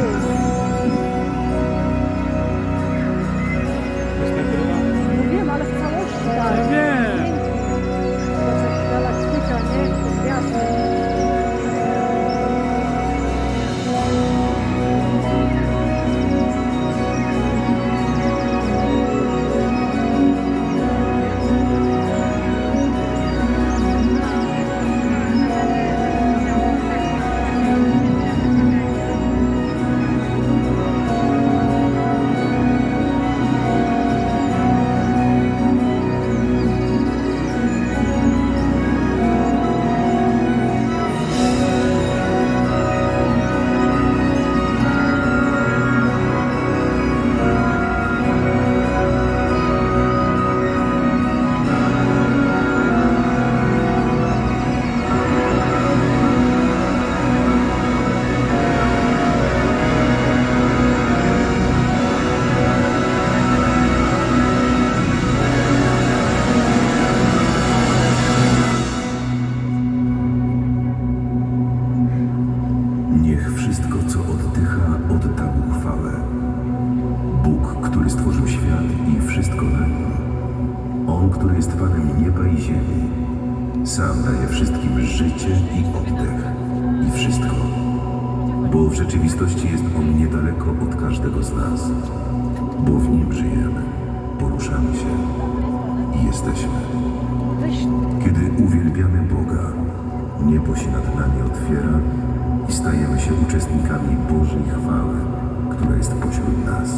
Jest każdego z nas. Bo w Nim żyjemy, poruszamy się i jesteśmy. Kiedy uwielbiamy Boga, niebo się nad nami otwiera i stajemy się uczestnikami Bożej chwały, która jest pośród nas.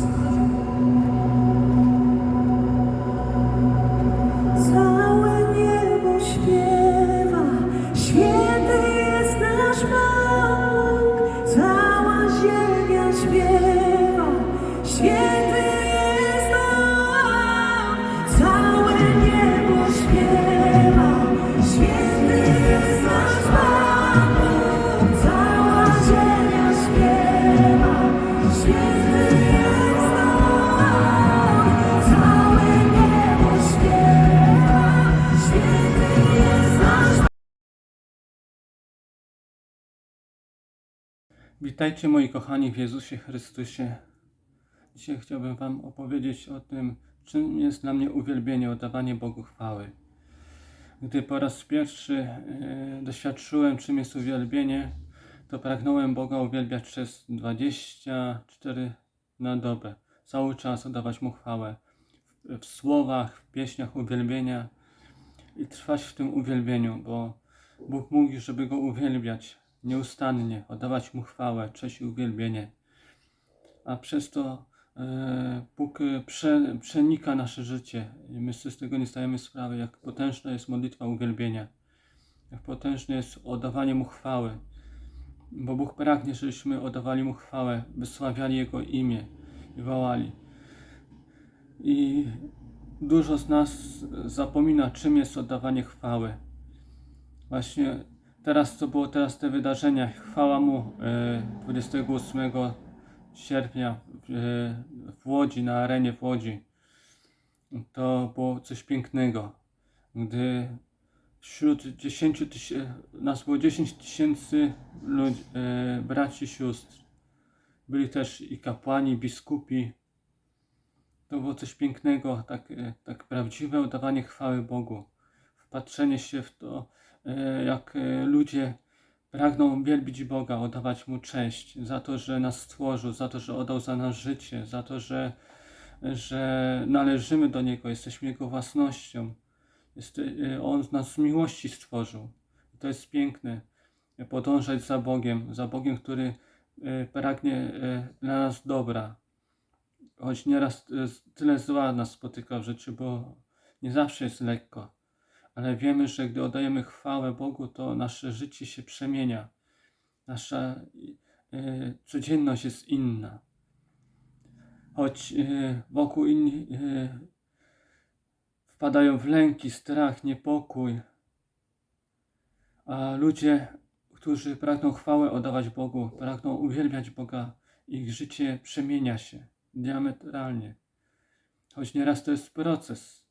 Witajcie moi kochani w Jezusie Chrystusie. Dzisiaj chciałbym Wam opowiedzieć o tym, czym jest dla mnie uwielbienie, oddawanie Bogu chwały. Gdy po raz pierwszy e, doświadczyłem, czym jest uwielbienie, to pragnąłem Boga uwielbiać przez 24 na dobę. Cały czas oddawać Mu chwałę. W, w słowach, w pieśniach uwielbienia i trwać w tym uwielbieniu, bo Bóg mówi, żeby Go uwielbiać nieustannie, oddawać Mu chwałę, cześć i uwielbienie. A przez to e, Bóg e, prze, przenika nasze życie i my z tego nie zdajemy sprawy, jak potężna jest modlitwa uwielbienia, jak potężne jest oddawanie Mu chwały, bo Bóg pragnie, żebyśmy oddawali Mu chwałę, wysławiali Jego imię i wołali. I dużo z nas zapomina, czym jest oddawanie chwały. Właśnie teraz, co było teraz te wydarzenia, chwała Mu e, 28 sierpnia e, w Łodzi, na arenie w Łodzi. To było coś pięknego, gdy wśród 10 tysięcy, nas było 10 tysięcy ludzi, e, braci, sióstr. Byli też i kapłani, biskupi. To było coś pięknego, tak, e, tak prawdziwe oddawanie chwały Bogu. Wpatrzenie się w to, e, jak e, ludzie pragną wielbić Boga, oddawać Mu cześć za to, że nas stworzył, za to, że oddał za nas życie, za to, że, że należymy do Niego, jesteśmy Jego własnością. Jest, e, On nas z miłości stworzył. To jest piękne. Podążać za Bogiem, za Bogiem, który e, pragnie e, dla nas dobra. Choć nieraz e, tyle zła nas spotyka w życiu, bo nie zawsze jest lekko ale wiemy, że gdy oddajemy chwałę Bogu, to nasze życie się przemienia. Nasza y, codzienność jest inna. Choć y, wokół inni y, wpadają w lęki, strach, niepokój, a ludzie, którzy pragną chwałę oddawać Bogu, pragną uwielbiać Boga, ich życie przemienia się diametralnie. Choć nieraz to jest proces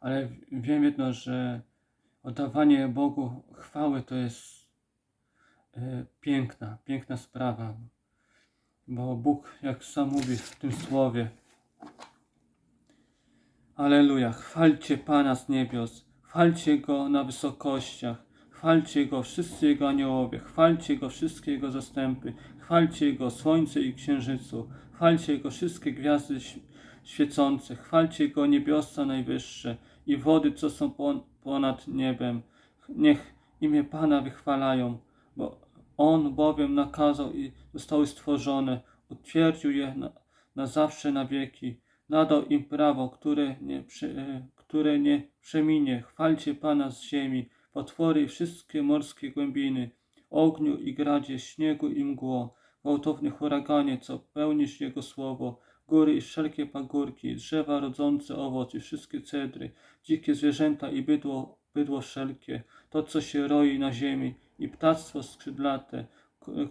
ale wiem jedno, że oddawanie Bogu chwały to jest e, piękna, piękna sprawa. bo Bóg, jak sam mówi w tym słowie, Aleluja, chwalcie Pana z niebios, chwalcie Go na wysokościach, chwalcie Go wszyscy Jego aniołowie, chwalcie Go wszystkie Jego zastępy, chwalcie Go słońce i księżycu, chwalcie Go wszystkie gwiazdy świecące, chwalcie Go niebiosa najwyższe i wody, co są pon- ponad niebem. Niech imię Pana wychwalają, bo On bowiem nakazał i zostały stworzone, utwierdził je na, na zawsze, na wieki. Nadał im prawo, które nie, które nie przeminie. Chwalcie Pana z ziemi, potwory i wszystkie morskie głębiny, ogniu i gradzie, śniegu i mgło, gwałtowny huraganie, co pełnisz Jego słowo, góry i wszelkie pagórki, drzewa rodzące owoc i wszystkie cedry, dzikie zwierzęta i bydło, bydło wszelkie, to co się roi na ziemi i ptactwo skrzydlate,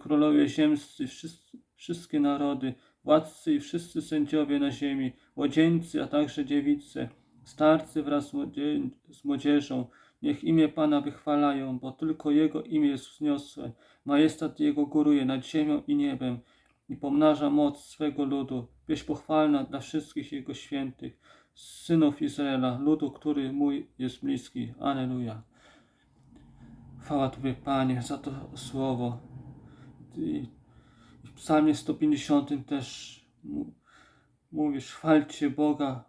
królowie ziemscy, wszyscy, wszystkie narody, władcy i wszyscy sędziowie na ziemi, młodzieńcy, a także dziewice, starcy wraz z młodzieżą, niech imię Pana wychwalają, bo tylko Jego imię jest wzniosłe. Majestat Jego góruje nad ziemią i niebem i pomnaża moc swego ludu. Wieś pochwalna dla wszystkich Jego świętych, synów Izraela, ludu, który mój jest bliski. Aleluja. Chwała Tobie, Panie, za to słowo. I w psalmie 150 też mówisz, chwalcie Boga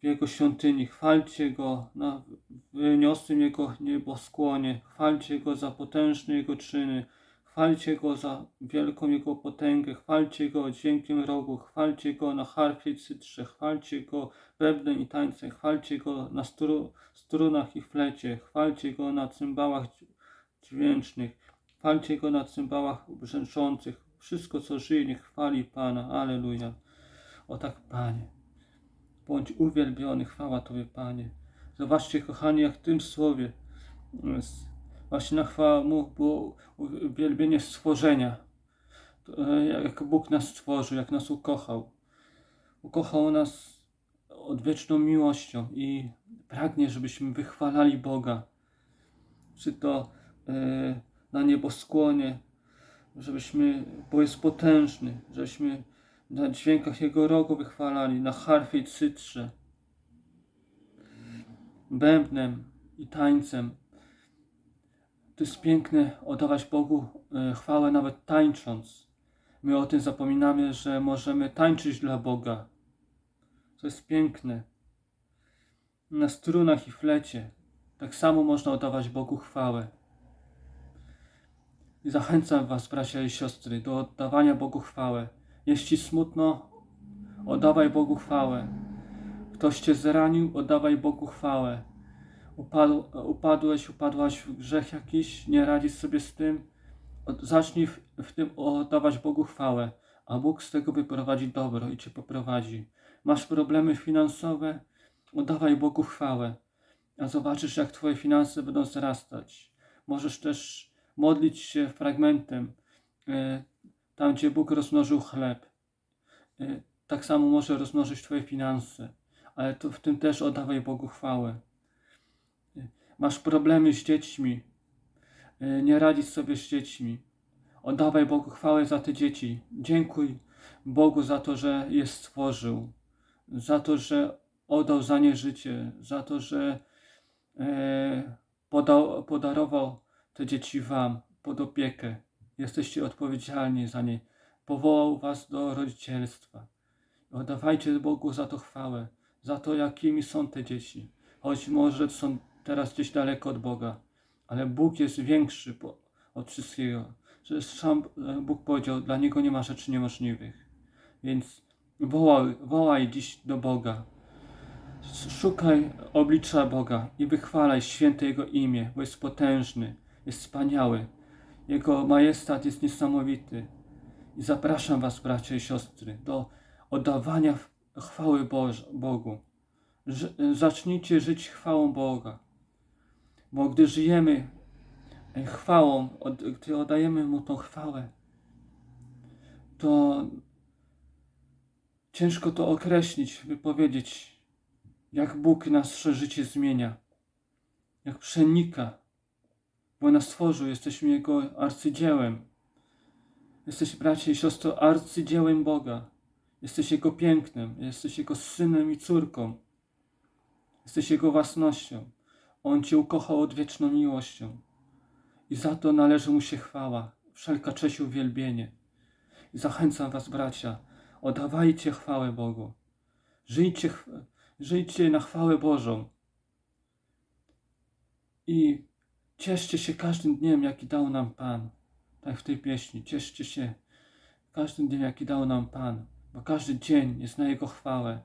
w Jego świątyni, chwalcie Go na wyniosłym Jego nieboskłonie, chwalcie Go za potężne Jego czyny, chwalcie Go za wielką Jego potęgę, chwalcie Go dźwiękiem rogu, chwalcie Go na harfie cytrze, chwalcie Go bębnem i tańcem, chwalcie Go na stru, strunach i flecie, chwalcie Go na cymbałach dź- dźwięcznych, chwalcie Go na cymbałach brzęczących, wszystko co żyje niech chwali Pana, Aleluja. O tak, Panie. Bądź uwielbiony, chwała Tobie, Panie. Zobaczcie, kochani, jak w tym słowie jest właśnie na chwała Mu było uwielbienie stworzenia. E, Jak Bóg nas stworzył, jak nas ukochał. Ukochał nas odwieczną miłością i pragnie, żebyśmy wychwalali Boga. Czy to e, na nieboskłonie, żebyśmy, bo jest potężny, żebyśmy na dźwiękach Jego rogu wychwalali, na harfie i cytrze, bębnem i tańcem. To jest piękne oddawać Bogu e, chwałę nawet tańcząc. My o tym zapominamy, że możemy tańczyć dla Boga. To jest piękne. Na strunach i flecie tak samo można oddawać Bogu chwałę. I zachęcam Was, bracia i siostry, do oddawania Bogu chwałę. Jeśli smutno, oddawaj Bogu chwałę. Ktoś Cię zranił, oddawaj Bogu chwałę. Upadł, upadłeś, upadłaś w grzech jakiś, nie radzisz sobie z tym, zacznij w, w tym oddawać Bogu chwałę, a Bóg z tego wyprowadzi dobro i Cię poprowadzi. Masz problemy finansowe, oddawaj Bogu chwałę, a zobaczysz, jak Twoje finanse będą wzrastać. Możesz też modlić się fragmentem, e, tam gdzie Bóg rozmnożył chleb. E, Tak samo może rozmnożyć Twoje finanse, ale to w tym też oddawaj Bogu chwałę. Masz problemy z dziećmi, e, nie radzisz sobie z dziećmi. Oddawaj Bogu chwałę za te dzieci. Dziękuj Bogu za to, że je stworzył, za to, że oddał za nie życie, za to, że e, podał, podarował te dzieci Wam pod opiekę. Jesteście odpowiedzialni za nie. Powołał Was do rodzicielstwa. Oddawajcie Bogu za to chwałę, za to, jakimi są te dzieci. Choć może są teraz gdzieś daleko od Boga, ale Bóg jest większy od wszystkiego. Że sam e, Bóg powiedział, dla Niego nie ma rzeczy niemożliwych. Więc wołaj, wołaj dziś do Boga. Szukaj oblicza Boga i wychwalaj święte Jego imię, bo jest potężny, jest wspaniały. Jego majestat jest niesamowity. I zapraszam Was, bracia i siostry, do oddawania chwały Boż, Bogu. Zacznijcie żyć chwałą Boga. Bo gdy żyjemy e, chwałą, gdy oddajemy Mu tą chwałę, to ciężko to określić, wypowiedzieć, jak Bóg nasze życie zmienia, jak przenika, bo nas stworzył, jesteśmy Jego arcydziełem. Jesteś, bracie i siostro, arcydziełem Boga. Jesteś Jego pięknem, jesteś Jego synem i córką. Jesteś Jego własnością. On Cię ukochał odwieczną miłością. I za to należy Mu się chwała, wszelka cześć i uwielbienie. I zachęcam Was, bracia, oddawajcie chwałę Bogu. Żyjcie, żyjcie na chwałę Bożą. I cieszcie się każdym dniem, jaki dał nam Pan. Tak w tej pieśni. Cieszcie się każdym dniem, jaki dał nam Pan. Bo każdy dzień jest na Jego chwałę.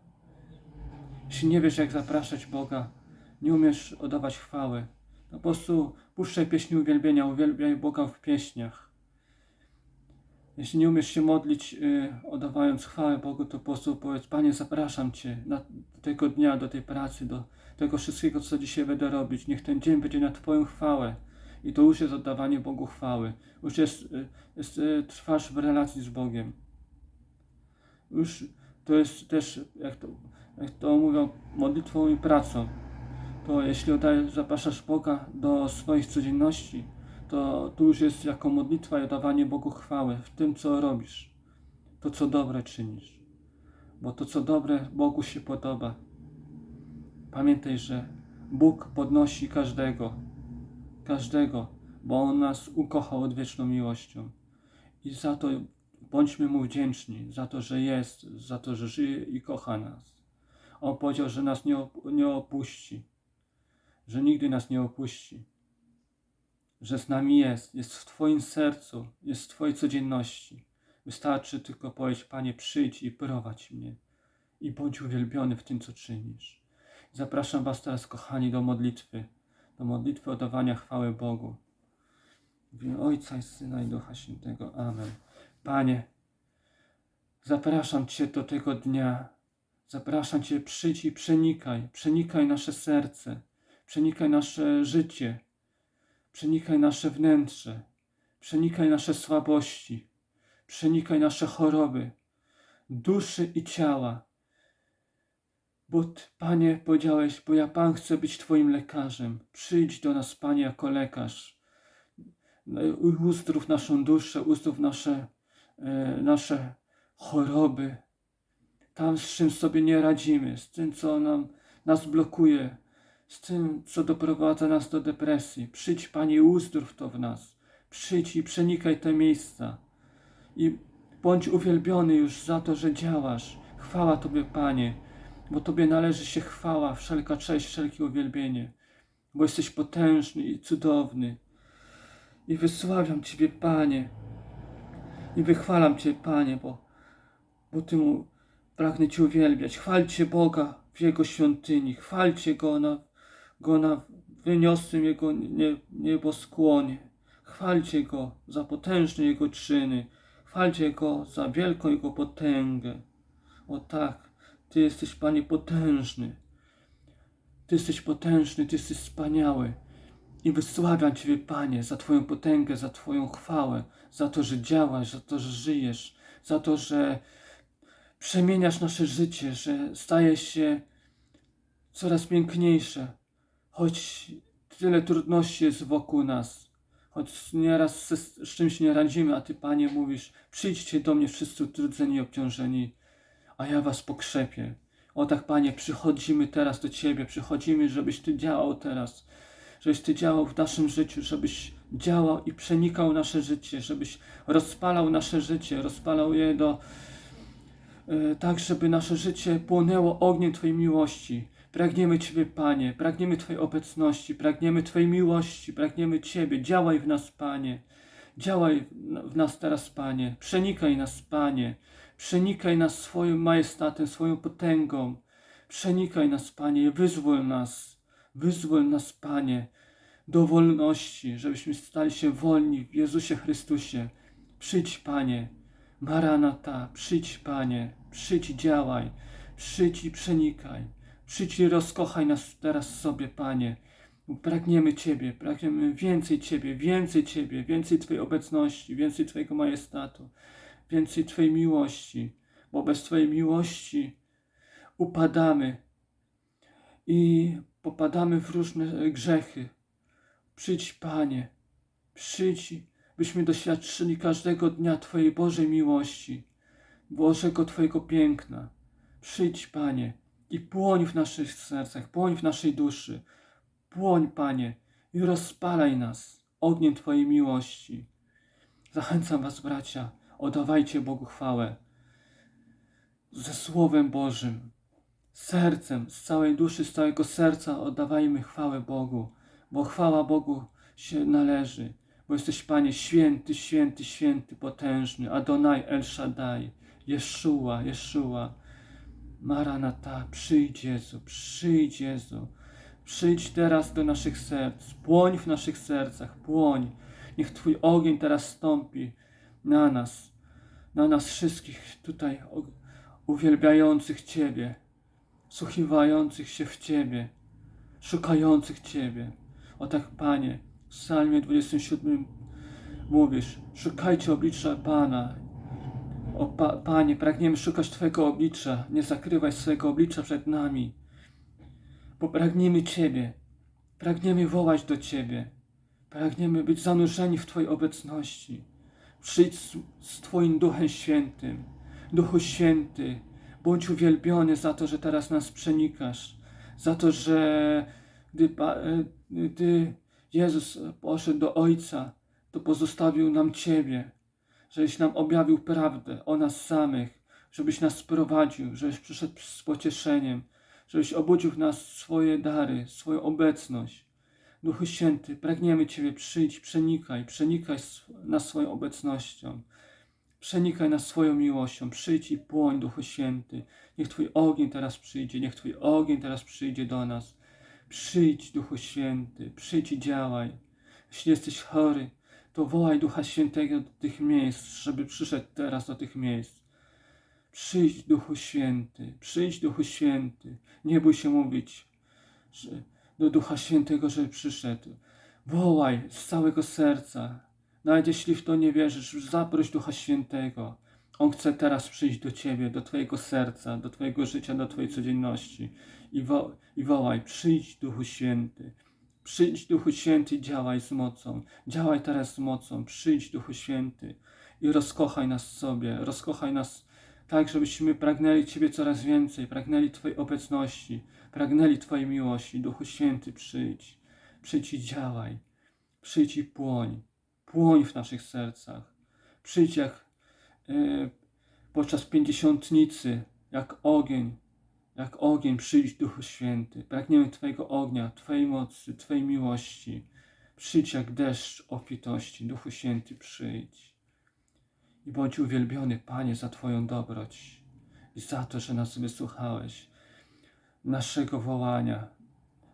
Jeśli nie wiesz, jak zapraszać Boga, nie umiesz oddawać chwały, po prostu puszczaj pieśni uwielbienia, uwielbiaj Boga w pieśniach. Jeśli nie umiesz się modlić, yy, oddawając chwałę Bogu, to po prostu powiedz, Panie, zapraszam Cię do tego dnia, do tej pracy, do tego wszystkiego, co dzisiaj będę robić. Niech ten dzień będzie na Twoją chwałę. I to już jest oddawanie Bogu chwały. Już jest, y, jest y, trwasz w relacji z Bogiem. Już to jest też, jak to, jak to mówią, modlitwą i pracą. To jeśli oddajesz, zapraszasz Boga do swoich codzienności, to tu już jest jako modlitwa i oddawanie Bogu chwały w tym, co robisz. To, co dobre czynisz. Bo to, co dobre, Bogu się podoba. Pamiętaj, że Bóg podnosi każdego, każdego, bo On nas ukochał odwieczną miłością. I za to bądźmy Mu wdzięczni, za to, że jest, za to, że żyje i kocha nas. On powiedział, że nas nie, op- nie opuści, że nigdy nas nie opuści, że z nami jest, jest w Twoim sercu, jest w Twojej codzienności. Wystarczy tylko powiedzieć, Panie, przyjdź i prowadź mnie i bądź uwielbiony w tym, co czynisz. Zapraszam Was teraz, kochani, do modlitwy, do modlitwy oddawania chwały Bogu. W Ojca i Syna i Ducha Świętego. Amen. Panie, zapraszam Cię do tego dnia. Zapraszam Cię, przyjdź i przenikaj, przenikaj nasze serce, przenikaj nasze życie, przenikaj nasze wnętrze, przenikaj nasze słabości, przenikaj nasze choroby, duszy i ciała. Bo Panie, powiedziałeś, bo ja Pan chcę być Twoim lekarzem. Przyjdź do nas, Panie, jako lekarz. Uzdrów naszą duszę, uzdrów nasze, e, nasze choroby. Tam, z czym sobie nie radzimy, z tym, co nam, nas blokuje, z tym, co doprowadza nas do depresji. Przyjdź, Panie, uzdrów to w nas. Przyjdź i przenikaj te miejsca. I bądź uwielbiony już za to, że działasz. Chwała Tobie, Panie, bo Tobie należy się chwała, wszelka cześć, wszelkie uwielbienie, bo jesteś potężny i cudowny. I wysławiam Ciebie, Panie, i wychwalam Cię, Panie, bo, bo Ty mu pragnę Cię uwielbiać. Chwalcie Boga w Jego świątyni, chwalcie Go na, Go na wyniosłym Jego nie, nieboskłonie. Chwalcie Go za potężne Jego czyny, chwalcie Go za wielką Jego potęgę. O tak, Ty jesteś, Panie, potężny. Ty jesteś potężny, Ty jesteś wspaniały. I wysławiam Ciebie, Panie, za Twoją potęgę, za Twoją chwałę, za to, że działasz, za to, że żyjesz, za to, że przemieniasz nasze życie, że staje się coraz piękniejsze, choć tyle trudności jest wokół nas, choć nieraz z, z czymś nie radzimy, a Ty, Panie, mówisz, przyjdźcie do mnie wszyscy utrudzeni i obciążeni, a ja Was pokrzepię. O tak, Panie, przychodzimy teraz do Ciebie, przychodzimy, żebyś Ty działał teraz, żebyś Ty działał w naszym życiu, żebyś działał i przenikał nasze życie, żebyś rozpalał nasze życie, rozpalał je do, e, tak, żeby nasze życie płonęło ogniem Twojej miłości. Pragniemy Ciebie, Panie, pragniemy Twojej obecności, pragniemy Twojej miłości, pragniemy Ciebie. Działaj w nas, Panie. Działaj w- nas teraz, Panie. Przenikaj nas, Panie. Przenikaj nas swoim majestatem, swoją potęgą. Przenikaj nas, Panie, wyzwól nas. Wyzwól nas, Panie, do wolności, żebyśmy stali się wolni w Jezusie Chrystusie. Przyjdź, Panie. Maranata, przyjdź, Panie. Przyjdź działaj. Przyjdź i przenikaj. Przyjdź i rozkochaj nas teraz sobie, Panie. Pragniemy Ciebie, pragniemy więcej Ciebie, więcej Ciebie, więcej Twojej obecności, więcej Twojego majestatu, więcej Twojej miłości, bo bez Twojej miłości upadamy i popadamy w różne grzechy. Przyjdź, Panie, przyjdź byśmy doświadczyli każdego dnia Twojej Bożej miłości, Bożego Twojego piękna. Przyjdź, Panie, i płoń w naszych sercach, płoń w naszej duszy. Płoń, Panie, i rozpalaj nas ogniem Twojej miłości. Zachęcam Was, bracia, oddawajcie Bogu chwałę ze Słowem Bożym, sercem, z całej duszy, z całego serca oddawajmy chwałę Bogu, bo chwała Bogu się należy, bo jesteś Panie święty, święty, święty, potężny, Adonai El Shaddai, Jeszua, Jeszua, Maranata, przyjdź Jezu, przyjdź Jezu, przyjdź teraz do naszych serc, płoń w naszych sercach, płoń, niech Twój ogień teraz stąpi na nas, na nas wszystkich tutaj uwielbiających Ciebie, wsłuchiwających się w Ciebie, szukających Ciebie. O tak, Panie, w psalmie 27 mówisz, szukajcie oblicza Pana. O pa, Panie, pragniemy szukać Twojego oblicza, nie zakrywaj swojego oblicza przed nami, bo pragniemy Ciebie, pragniemy wołać do Ciebie, pragniemy być zanurzeni w Twojej obecności. Przyjdź z, z Twoim Duchem Świętym, Duchu Święty, bądź uwielbiony za to, że teraz nas przenikasz, za to, że gdy, e, gdy Jezus poszedł do Ojca, to pozostawił nam Ciebie, żebyś nam objawił prawdę o nas samych, żebyś nas prowadził, żebyś przyszedł z pocieszeniem, żebyś obudził w nas swoje dary, swoją obecność. Duchu Święty, pragniemy Ciebie, przyjdź, przenikaj, przenikaj nas swoją obecnością. Przenikaj nas swoją miłością, przyjdź i płoń, Duchu Święty. Niech Twój ogień teraz przyjdzie, niech Twój ogień teraz przyjdzie do nas. Przyjdź, Duchu Święty, przyjdź i działaj. Jeśli jesteś chory, to wołaj Ducha Świętego do tych miejsc, żeby przyszedł teraz do tych miejsc. Przyjdź, Duchu Święty, przyjdź, Duchu Święty. Nie bój się mówić że, do Ducha Świętego, żeby przyszedł. Wołaj z całego serca. Nawet jeśli w to nie wierzysz, zaproś Ducha Świętego. On chce teraz przyjść do Ciebie, do Twojego serca, do Twojego życia, do Twojej codzienności. I, wo- i wołaj, przyjdź Duchu Święty. Przyjdź Duchu Święty, działaj z mocą. Działaj teraz z mocą. Przyjdź Duchu Święty i rozkochaj nas sobie. Rozkochaj nas tak, żebyśmy pragnęli Ciebie coraz więcej, pragnęli Twojej obecności, pragnęli Twojej miłości. Duchu Święty, przyjdź. Przyjdź i działaj. Przyjdź i płoń. Płoń w naszych sercach. Przyjdź jak e, podczas pięćdziesiątnicy, jak ogień, jak ogień, przyjdź Duchu Święty. Pragniemy Twojego ognia, Twojej mocy, Twojej miłości. Przyjdź jak deszcz obfitości. Duchu Święty, przyjdź. I bądź uwielbiony, Panie, za Twoją dobroć i za to, że nas wysłuchałeś, naszego wołania,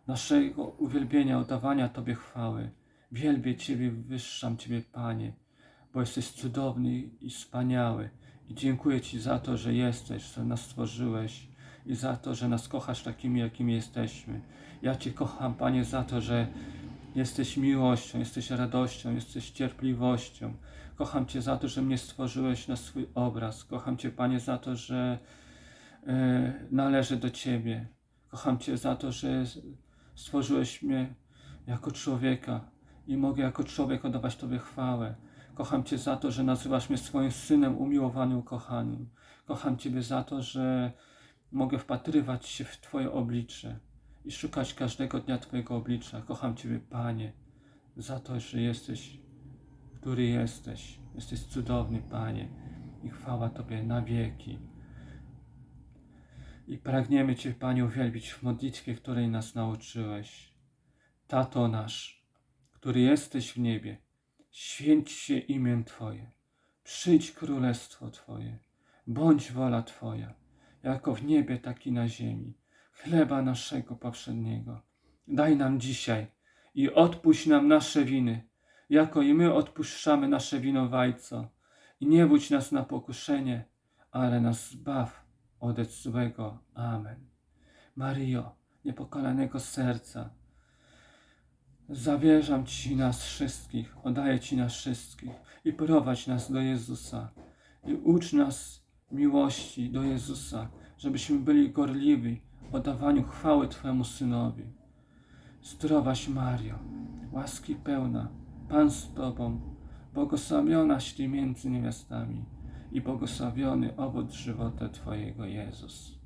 naszego uwielbienia, oddawania Tobie chwały. Wielbię Ciebie, wywyższam Ciebie, Panie, bo jesteś cudowny i wspaniały. I dziękuję Ci za to, że jesteś, że nas stworzyłeś i za to, że nas kochasz takimi, jakimi jesteśmy. Ja Cię kocham, Panie, za to, że jesteś miłością, jesteś radością, jesteś cierpliwością. Kocham Cię za to, że mnie stworzyłeś na swój obraz. Kocham Cię, Panie, za to, że e, należę do Ciebie. Kocham Cię za to, że stworzyłeś mnie jako człowieka i mogę jako człowiek oddawać Tobie chwałę. Kocham Cię za to, że nazywasz mnie swoim synem umiłowanym, ukochanym. Kocham Ciebie za to, że mogę wpatrywać się w Twoje oblicze i szukać każdego dnia Twojego oblicza. Kocham Ciebie, Panie, za to, że jesteś, który jesteś. Jesteś cudowny, Panie, i chwała Tobie na wieki. I pragniemy Cię, Panie, uwielbić w modlitwie, której nas nauczyłeś. Tato nasz, który jesteś w niebie, święć się imię Twoje, przyjdź królestwo Twoje, bądź wola Twoja, jako w niebie, tak i na ziemi. Chleba naszego powszedniego daj nam dzisiaj i odpuść nam nasze winy, jako i my odpuszczamy nasze winowajco. I nie wódź nas na pokuszenie, ale nas zbaw ode złego. Amen. Maryjo, niepokalanego serca, zawierzam Ci nas wszystkich, oddaję Ci nas wszystkich i prowadź nas do Jezusa i ucz nas miłości do Jezusa, żebyśmy byli gorliwi w oddawaniu chwały Twojemu Synowi. Zdrowaś Mario, łaski pełna, Pan z Tobą, Błogosławionaś Ty między niewiastami i błogosławiony owoc żywota Twojego Jezus.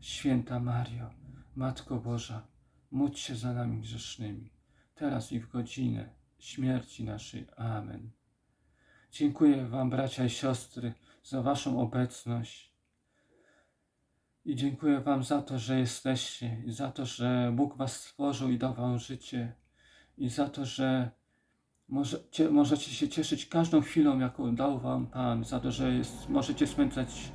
Święta Mario, Matko Boża, módl się za nami grzesznymi, teraz i w godzinę śmierci naszej. Amen. Dziękuję Wam, bracia i siostry, za Waszą obecność. I dziękuję Wam za to, że jesteście, i za to, że Bóg Was stworzył i dał Wam życie, i za to, że możecie, możecie się cieszyć każdą chwilą, jaką dał Wam Pan, za to, że jest, możecie spędzać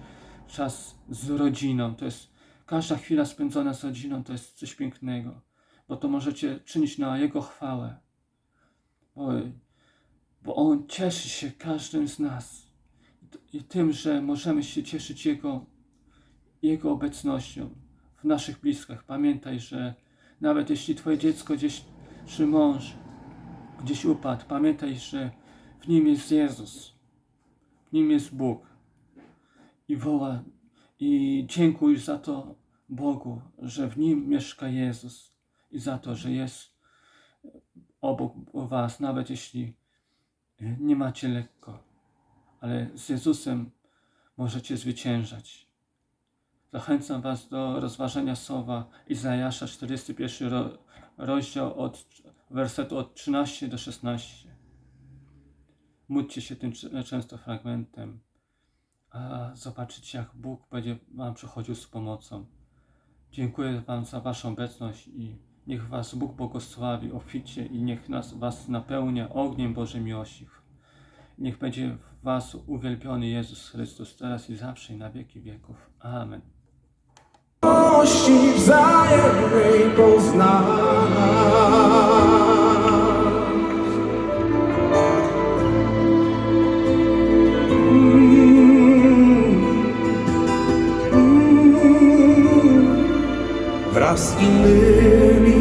czas z rodziną. To jest każda chwila spędzona z rodziną to jest coś pięknego, bo to możecie czynić na Jego chwałę. Bo, bo On cieszy się każdym z nas tym, że możemy się cieszyć Jego, Jego obecnością w naszych bliskach. Pamiętaj, że nawet jeśli Twoje dziecko gdzieś, czy mąż gdzieś upadł, pamiętaj, że w nim jest Jezus, w nim jest Bóg. I woła i dziękuj za to Bogu, że w nim mieszka Jezus i za to, że jest obok Was, nawet jeśli nie macie lekko, ale z Jezusem możecie zwyciężać. Zachęcam Was do rozważenia słowa Izajasza 41 ro, rozdział od wersetu od 13 do 16. Módlcie się tym często fragmentem, a zobaczycie jak Bóg będzie Wam przychodził z pomocą. Dziękuję Wam za Waszą obecność i niech Was Bóg błogosławi obficie i niech nas, Was napełnia ogniem Bożej miłości. Niech będzie w Was uwielbiony Jezus Chrystus teraz i zawsze i na wieki wieków. Amen. wzajemnej poznana. Wraz z innymi